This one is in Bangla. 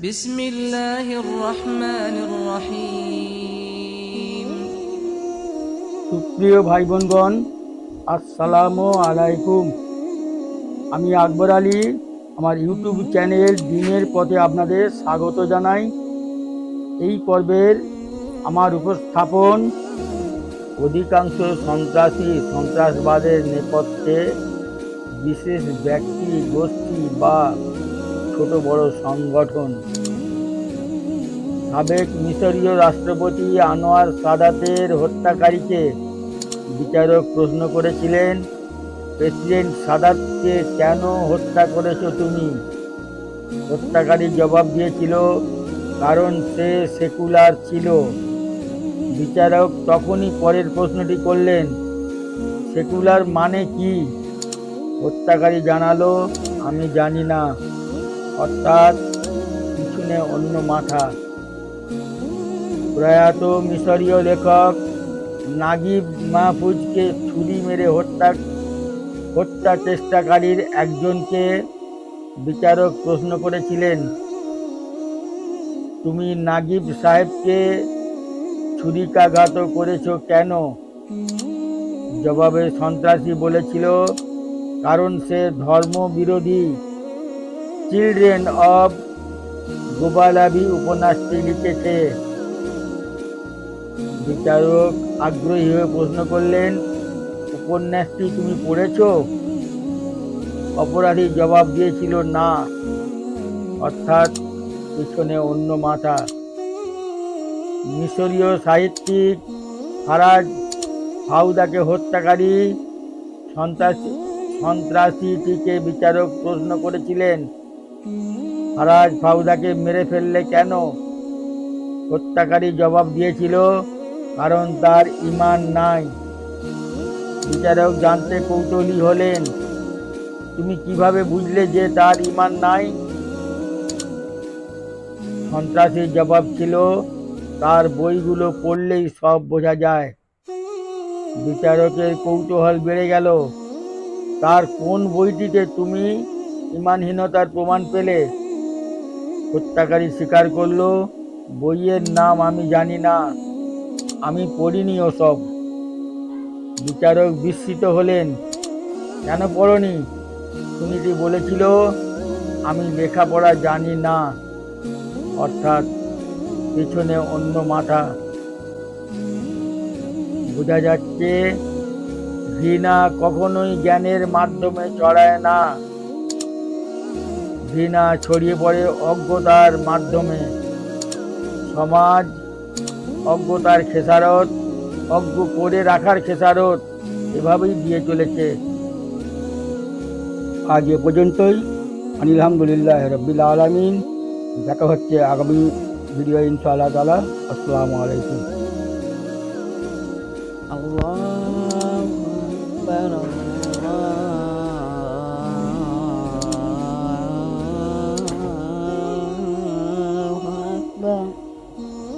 بسم الله الرحمن الرحيم সুপ্রিয় ভাই বোনগণ আসসালামু আলাইকুম আমি আকবর আলী আমার ইউটিউব চ্যানেল দিনের পথে আপনাদের স্বাগত জানাই এই পর্বের আমার উপস্থাপন অধিকাংশ সন্ত্রাসী সন্ত্রাসবাদের নেপথ্যে বিশেষ ব্যক্তি গোষ্ঠী বা ছোট বড় সংগঠন। সাবেক মিশরীয় রাষ্ট্রপতি আনোয়ার সাদাতের হত্যাকারীকে বিচারক প্রশ্ন করেছিলেন, প্রেসিডেন্ট সাদাতকে কেন হত্যা করেছ তুমি? হত্যাকারী জবাব দিয়েছিল, কারণ সে সেকুলার ছিল। বিচারক তখনই পরের প্রশ্নটি করলেন, সেকুলার মানে কি? হত্যাকারী জানালো, আমি জানি না। অর্থাৎ পিছনে অন্য মাথা। প্রয়াত মিশরীয় লেখক নাগিব মাহফুজকে ছুরি মেরে হত্যা হত্যা চেষ্টাকারীর একজনকে বিচারক প্রশ্ন করেছিলেন, তুমি নাগিব সাহেবকে ছুরিকাঘাত করেছ কেন? জবাবে সন্ত্রাসী বলেছিল, কারণ সে ধর্ম বিরোধী চিলড্রেন অব গোবালাবি উপন্যাসটি লিখেছে। বিচারক আগ্রহী হয়ে প্রশ্ন করলেন, উপন্যাসটি তুমি পড়েছো? অপরাধী জবাব দিয়েছিল, না। অর্থাৎ পিছনে অন্য মাথা। মিশরীয় সাহিত্যিক ফারাজ হাউদাকে হত্যাকারী সন্ত্রাসী, সন্ত্রাসীটিকে বিচারক প্রশ্ন করেছিলেন ফারাজ ফাউদাকে মেরে ফেললে কেন? হত্যাকারী জবাব দিয়েছিল, কারণ তার ইমান নাই। বিচারক জানতে কৌতূহলী হলেন, তুমি কীভাবে বুঝলে যে তার ইমান নাই? সন্ত্রাসীর জবাব ছিল, তার বইগুলো পড়লেই সব বোঝা যায়। বিচারকের কৌতূহল বেড়ে গেল, তার কোন বইটিতে তুমি ইমানহীনতার প্রমাণ পেলে হত্যাকারী স্বীকার করল, বইয়ের নাম আমি জানি না, আমি পড়িনি ওসব। বিচারক বিস্মিত হলেন, কেন পড়নি? সুনীতি বলেছিল, আমি লেখাপড়া জানি না। অর্থাৎ পেছনে অন্য মাথা। বোঝা যাচ্ছে, ঘৃণা কখনোই জ্ঞানের মাধ্যমে চড়ায় না। ঘৃণা ছড়িয়ে পড়ে অজ্ঞতার মাধ্যমে। সমাজ অজ্ঞতার খেসারত, অজ্ঞ করে রাখার খেসারত এভাবেই দিয়ে চলেছে। আজ এ পর্যন্তই। আলহামদুলিল্লাহ রব্বিল আলমিন। দেখা হচ্ছে আগামী ভিডিও ইনশাআল্লাহ তালা আসসালামু আলাইকুম। আল্লাহ।